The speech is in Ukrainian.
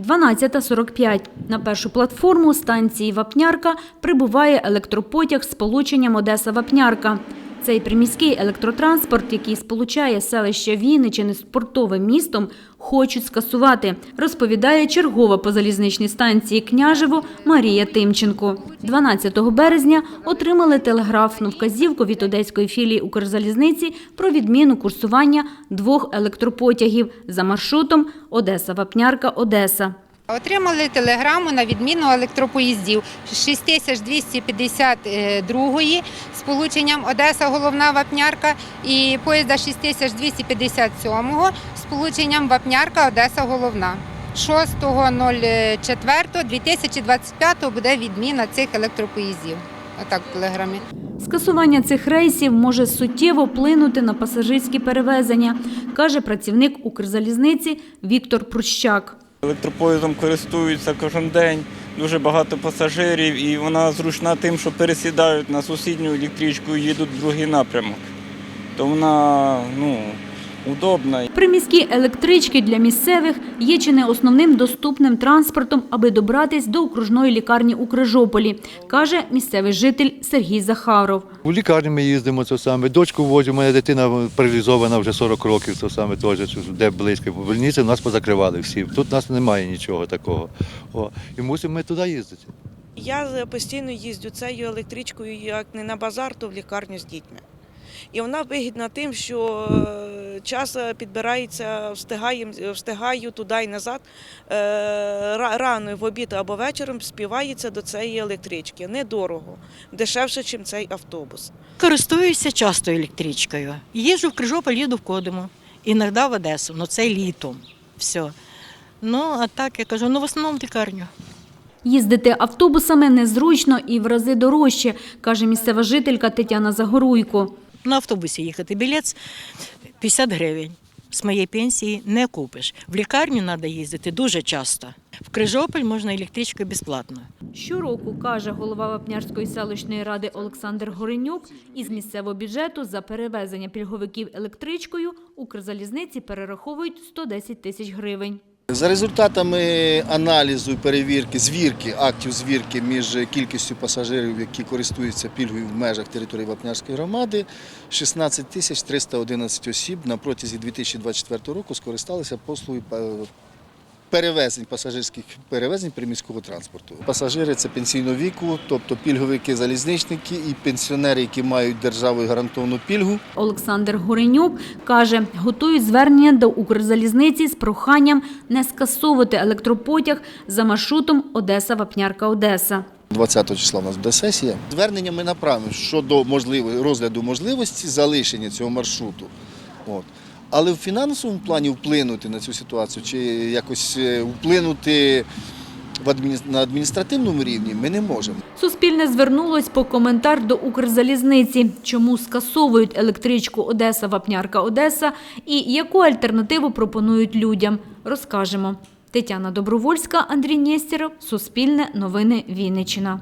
12.45. На першу платформу станції Вапнярка прибуває електропотяг з сполученням Одеса-Вапнярка. Цей приміський електротранспорт, який сполучає селище Вінничини з портовим містом, хочуть скасувати, розповідає чергова по залізничній станції Княжево Марія Тимченко. 12 березня отримали телеграфну вказівку від одеської філії Укрзалізниці про відміну курсування двох електропотягів за маршрутом Одеса-Вапнярка-Одеса. Отримали телеграму на відміну електропоїздів 6252 з полученням Одеса головна Вапнярка і поїзда 6257 з полученням Вапнярка Одеса головна. 6.04.2025 буде відміна цих електропоїздів. Отак в телеграмі. Скасування цих рейсів може суттєво вплинути на пасажирські перевезення, каже працівник Укрзалізниці Віктор Прущак. Електропоїздом користуються кожен день, дуже багато пасажирів, і вона зручна тим, що пересідають на сусідню електричку і їдуть в другий напрямок. То вона ну, удобна. Приміські електрички для місцевих є чи не основним доступним транспортом, аби добратись до окружної лікарні у Крижополі, каже місцевий житель Сергій Захаров. У лікарні ми їздимо це саме. Дочку возю, у мене дитина паралізована вже 40 років, це саме теж, де близько. В больниці нас позакривали всі. Тут у нас немає нічого такого. О, і мусимо ми туди їздити. Я постійно їздю цією електричкою, як не на базар, то в лікарню з дітьми. І вона вигідна тим, що е, час е, підбирається, встигаєм- встигаю туди і назад. е, Рано в обід або вечором співається до цієї електрички. Недорого, дешевше, ніж цей автобус. Користуюся часто електричкою. Їжджу в Крижополь, їду в Кодиму. Іноді в Одесу, ну це літом. Все. Ну, а так я кажу, ну в основному в лікарню. Їздити автобусами незручно і в рази дорожче, каже місцева жителька Тетяна Загоруйко. На автобусі їхати білет 50 гривень. З моєї пенсії не купиш. В лікарню треба їздити дуже часто. В Крижополь можна електричкою безплатно. Щороку, каже голова Вапнярської селищної ради Олександр Горенюк, із місцевого бюджету за перевезення пільговиків електричкою Укрзалізниці перераховують 110 тисяч гривень. За результатами аналізу і перевірки, звірки, актів звірки між кількістю пасажирів, які користуються пільгою в межах території Вапнярської громади, 16 тисяч 311 осіб на протязі 2024 року скористалися послугою е, перевезень, пасажирських перевезень приміського транспорту. Пасажири це пенсійного віку, тобто пільговики, залізничники і пенсіонери, які мають державою гарантовану пільгу. Олександр Горенюк каже, готують звернення до Укрзалізниці з проханням не скасовувати електропотяг за маршрутом Одеса-Вапнярка-Одеса. 20 числа у нас буде сесія. Звернення ми направимо щодо можливо, розгляду можливості залишення цього маршруту. От. Але в фінансовому плані вплинути на цю ситуацію чи якось е, вплинути на адміністративному рівні ми не можемо. Суспільне звернулось по коментар до Укрзалізниці, чому скасовують електричку Одеса-Вапнярка-Одеса і яку альтернативу пропонують людям. Розкажемо. Тетяна Добровольська, Андрій Нєстєров, Суспільне, Новини Вінниччина.